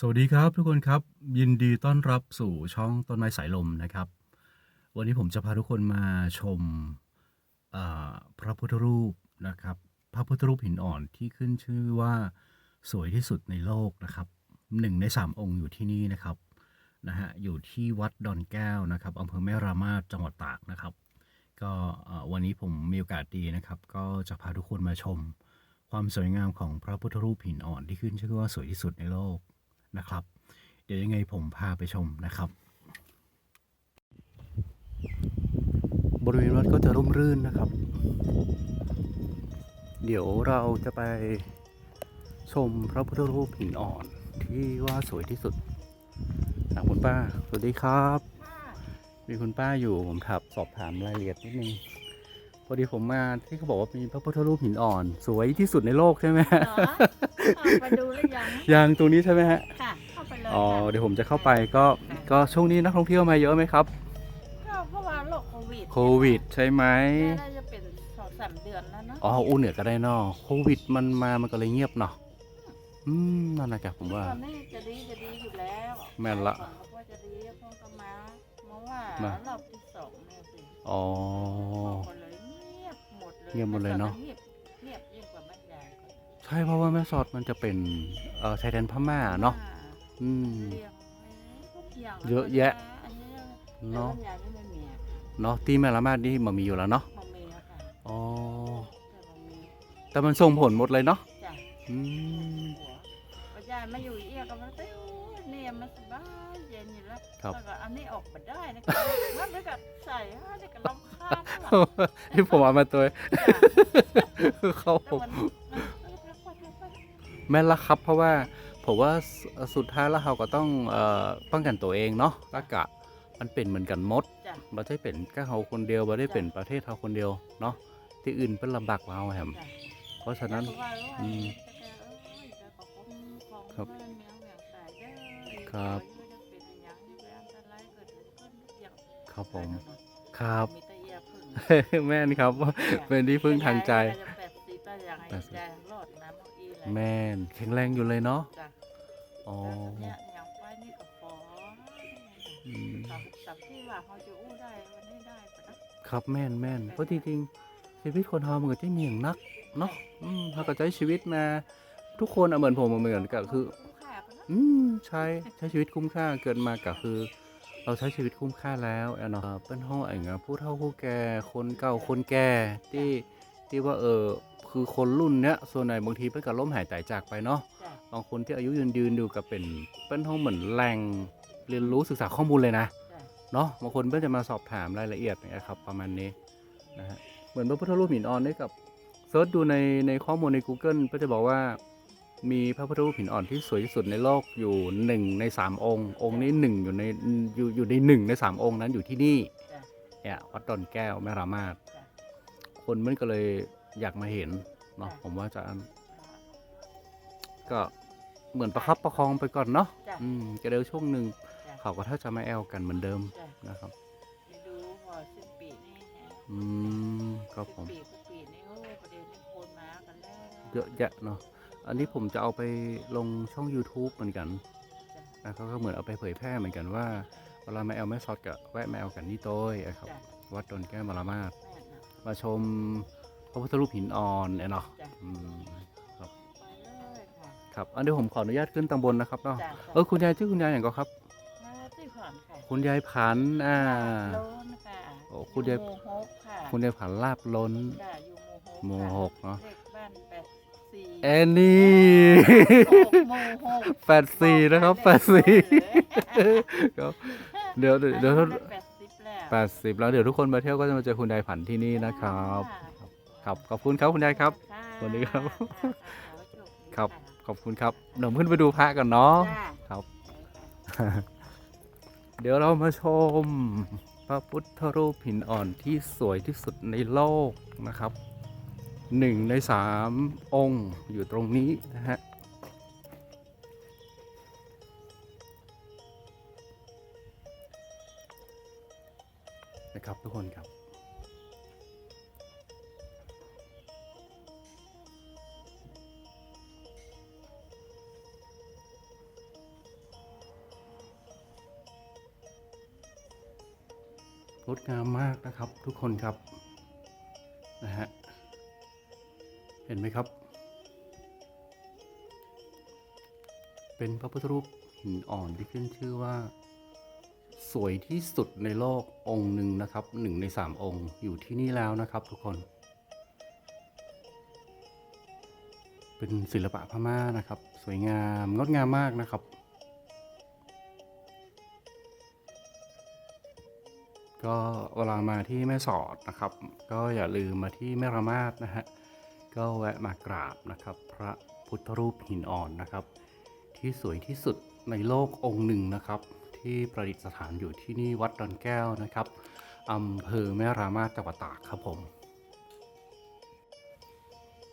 สวัสดีครับทุกคนครับ ยินดีต้อนรับสู่ช่องต้นไม้สายลมนะครับ วันนี้ผมจะพาทุกคนมาชมพระพุทธรูปนะครับ พระพุทธรูปหินอ่อนที่ขึ้นชื่อว่าสวยที่สุดในโลกนะครับหนึ่งในสามองค์อยู่ที่นี่นะครับนะฮะอยู่ที่วัดดอนแก้วนะครับอำเภอแม่รามาจังหวัดตากนะครับ ก็วันนี้ผมมีโอกาสดีนะครับ ก็จะพาทุกคนมาชม ความสวยงามของพระพุทธรูปหินอ่อนที่ขึ้นชื่อว่าสวยที่สุดในโลก นะครับ เดี๋ยวยังไงผมพาไปชมนะครับ บริเวณวัดก็จะร่มรื่นนะครับ เดี๋ยวเราจะไปชมพระพุทธรูปหินอ่อนที่ว่าสวยที่สุดนะคุณป้า สวัสดีครับ มีคุณป้าอยู่ผมถับสอบถามรายละเอียดนิดนึง พอดีผมมาที่เขาบอกว่ามีพระพุทธรูปหินอ่อน สวยที่สุดในโลกใช่ไหมเหรอเอาไปดูหรือยังยังตรงนี้ใช่ไหมฮะค่ะเข้าไปเลยอ๋อค่ะเดี๋ยวผมจะเข้าไปก็ก็ช่วงนี้นักท่องเที่ยวมาเยอะไหมครับ ก็เพราะว่าโรคโควิดโควิดใช่ไหมน่าจะเป็นสองสามเดือนแล้วเนาะอ๋ออู้เหนือก็ได้เนอะโควิดมันมามันก็เลยเงียบเนาะอืมนั่นนะครับผมว่า ตอนนี้จะดีจะดีอยู่แล้วแม่นละก่อนเขาว่าจะดีเพราะก็มาเพราะว่ามา รอบที่สองเนี่ยสิอ๋อหม เลยเงียบหมดเลยเนอะเงียบเงียบยิ่งกว่าแม่ยายก่อนใช่เพราะว่าแม่สอดมันจะเป็นเอ่อชายแดนพม่าเนาะอ่อืมเลี้ยงไว้ทุกอย่างเยอะแยะ อันนี้เนาะแต่แม่ยายนี่ไม่มีอะเนาะที่แม่ละมาดนี่มันมีอยู่แล้วเนาะมันมีอะค่ะอ๋อแต่มันมีแต่มันส่งผลหมดเลยเนาะจ้ะอืมหัวปัญญามาอยู่เอียก็มันเต้ เนี่ยมันสบายเย็นอยู่แล้วครับ แล้วก็อันนี้ออกมาได้นะ แล้วนี่ก็ใส่ฮะนี่ก็ลำคาญนะที่ผมเอามาตัวจ้ะเขาแล้วมันมันพักผ่อนพักผ่อนแม่นละครับเพราะว่าผมว่าสุสุดท้ายแล้วเราก็ต้องเอ่อป้องกันตัวเองเนาะแล้วก็มันเป็นเหมือนกันหมดจ้ะ ไม่ได้เป็นแค่เราคนเดียวไม่ได้เป็นประเทศเราคนเดียวเนาะที่อื่นเป็นลำบากกว่าเราแฮมจ้ะเพราะฉะนั้นแล้วก็ว่าว่าอืมแต่แกเอ้ยแต่ก็คงของครับ ครับอยู่จะเป็นอย่างนี้แรงอันตรายเกิดขึ้นทุกอย่างครับผม ครับมีแต่เอียพึ่งแม่นครับ เป็นที่พึ่งทางใจแปดสิบแต่อย่างไอ้แจงรอดน้ำเอาอีแหละแม่นแข็งแรงอยู่เลยเนาะจ้ะอ๋อแล้วเนี่ยอย่างไปนี่ก็ฟออืมสับสับที่ว่าเขาจะอู้ได้วันนี้ได้ปะนะครับแม่นแม่นเพราะจริงๆชีวิตคนเรามันก็จะมีอย่างนักเนาะอืมเราก็ใช้ชีวิตมาทุกคนอะเหมือนผมอะเหมือนกันก็คือคุ้มค่าปะนะ อืมใช้ใช้ชีวิตคุ้มค่าเกินมาก็คือ เราใช้ชีวิตคุ้มค่าแล้วแอนเนาะเป็นห้องไอ้เงี้ยผู้เฒ่าผู้แก่คนเก่าคนแก่ที่ที่ว่าเออคือคนรุ่นเนี้ยส่วนไหนบางทีเพิ่นก็ล้มหายตายจากไปเนาะบางคนที่อายุยืนยืนอยู่ก็เป็นเป็นห้องเหมือนแหล่งเรียนรู้ศึกษาข้อมูลเลยนะเนาะบางคนเพื่อจะมาสอบถามรายละเอียดนะครับประมาณนี้นะฮะเหมือนพระพุทธรูปหินอ่อนได้กับเซิร์ชดูในในข้อมูลใน Google ก็จะบอกว่า มีพระพุทธรูปหินอ่อนที่สวยที่สุดในโลกอยู่หนึ่งในสามองค์ องค์นี้หนึ่งอยู่ในอยู่อยู่ในหนึ่งในสามองค์นั้นอยู่ที่นี่จ้ะเนี่ยวัดดอนแก้วแม่รามาศจ้ะคนมันก็เลยอยากมาเห็นเนาะจ้ะผมว่าจะก็เหมือนประคับประคองไปก่อนเนาะจ้ะอืมก็เดี๋ยวช่วงหนึ่งจ้ะเขาก็ถ้าจะมาแอลกันเหมือนเดิมจ้ะนะครับไปดูพอสิ้นปีนี่นะอืมครับผมสิ้นปีทุกปีนี่โอ้ประเดี๋ยวนี้คนมากันแล้วเยอะแยะเนาะ อันนี้ผมจะเอาไปลงช่อง YouTube เหมือนกันจ้ะนะครับก็เหมือนเอาไปเผยแพร่เหมือนกันว่าเวลามาแอลแม่ซอดกับแวะมาแอลกันนี่โต้ยนะครับจ้ะวัดดอนแก้วมารามาศแม่น่ะมาชมพระพุทธรูปหินอ่อนเนี่ยเนาะจ้ะอืมไปเลยค่ะครับอันเดี๋ยวผมขออนุญาตขึ้นตำบลนะครับเนาะจ้ะเออคุณยายชื่อคุณยายอย่างก็ครับมาที่ผ่อนค่ะคุณยายผันอ่าโลนค่ะโอ้คุณยายหมู่หกค่ะคุณยายผันลาบล้นจ้ะอยู่หหมู่มู่หหกกเนอะ สี่แอนนี่หมู่หกแปดสี่นะครับแปดสี่ครับเดี๋ยวเดี๋ยวเดี๋ยวแปดสิบแล้วแปดสิบแล้วเดี๋ยวทุกคนมาเที่ยวก็จะมาเจอคุณยายผันที่นี่นะครับ ครับขอบคุณครับคุณยายครับค่ะสวัสดีครับะค่ะขอให้โชดีครับะขอบคุณครับเดี๋ยวขึ้นไปดูพระกันเนาะจ้ะครับ เดี๋ยวเรามาชมพระพุทธรูปหินอ่อนที่สวยที่สุดในโลกนะครับ หนึ่งในสามองค์อยู่ตรงนี้นะฮะนะครับทุกคนครับ งดงามมากนะครับทุกคนครับนะฮะ ห็นไหมครับ เป็นพระพุทธรูปหินอ่อนที่ขึ้นชื่อว่า สวยที่สุดในโลกองค์หนึ่งนะครับหนึ่งในสามองค์อยู่ที่นี่แล้วนะครับทุกคน เป็นศิลปะพม่านะครับ สวยงามงดงามมากนะครับก็เวลามาที่แม่สอดนะครับ ก็อย่าลืมมาที่แม่ระมาดนะฮะ ก็แวะมากราบนะครับ พระพุทธรูปหินอ่อนนะครับ ที่สวยที่สุดในโลกองค์หนึ่งนะครับ ที่ประดิษฐานอยู่ที่นี่วัดดอนแก้วนะครับอำเภอแม่รามาจังหวัดตากครับผม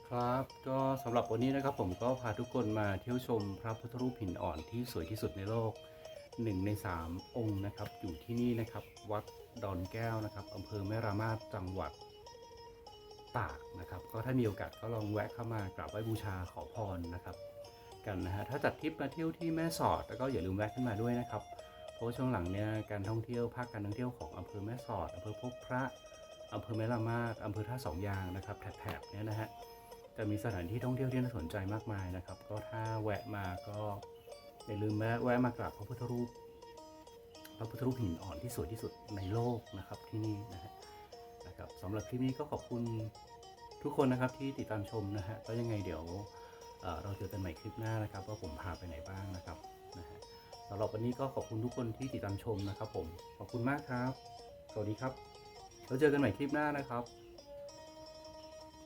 ครับก็สำหรับวันนี้นะครับผมก็พาทุกคนมาเที่ยวชมพระพุทธรูปหินอ่อนที่สวยที่สุดในโลกหนึ่งในสามองค์นะครับอยู่ที่นี่นะครับ วัดดอนแก้วนะครับอำเภอแม่รามาจังหวัด ตากนะครับ ก็ถ้ามีโอกาสก็ลองแวะเข้ามากราบไหว้บูชาขอพรนะครับ กันนะฮะถ้าจัดทริปมาเที่ยวที่แม่สอด แล้วก็อย่าลืมแวะขึ้นมาด้วยนะครับเพราะช่วงหลังเนี่ยการท่องเที่ยวภาคการท่องเที่ยวของอำเภอแม่สอดอำเภอพบพระอำเภอแม่ละมาดอำเภอท่าสองยางนะครับแถบๆเนี้ยนะฮะจะมีสถานที่ท่องเที่ยวที่น่าสนใจมากมายนะครับ ก็ถ้าแวะมาก็อย่าลืมแวะแวะมากราบพระพุทธรูปพระพุทธรูปหินอ่อนที่สวยที่สุดในโลกนะครับที่นี่นะฮะ สำหรับคลิปนี้ก็ขอบคุณทุกคนนะครับที่ติดตามชมนะฮะก็ยังไงเดี๋ยวเเราเจอกันใหม่คลิปหน้านะครับ ว่าผมพาไปไหนบ้างนะครับนะฮะสำหรับวันนี้ก็ขอบคุณทุกคนที่ติดตามชมนะครับ ผมขอบคุณมากครับ สวัสดีครับ เราเจอกันใหม่คลิปหน้านะครับ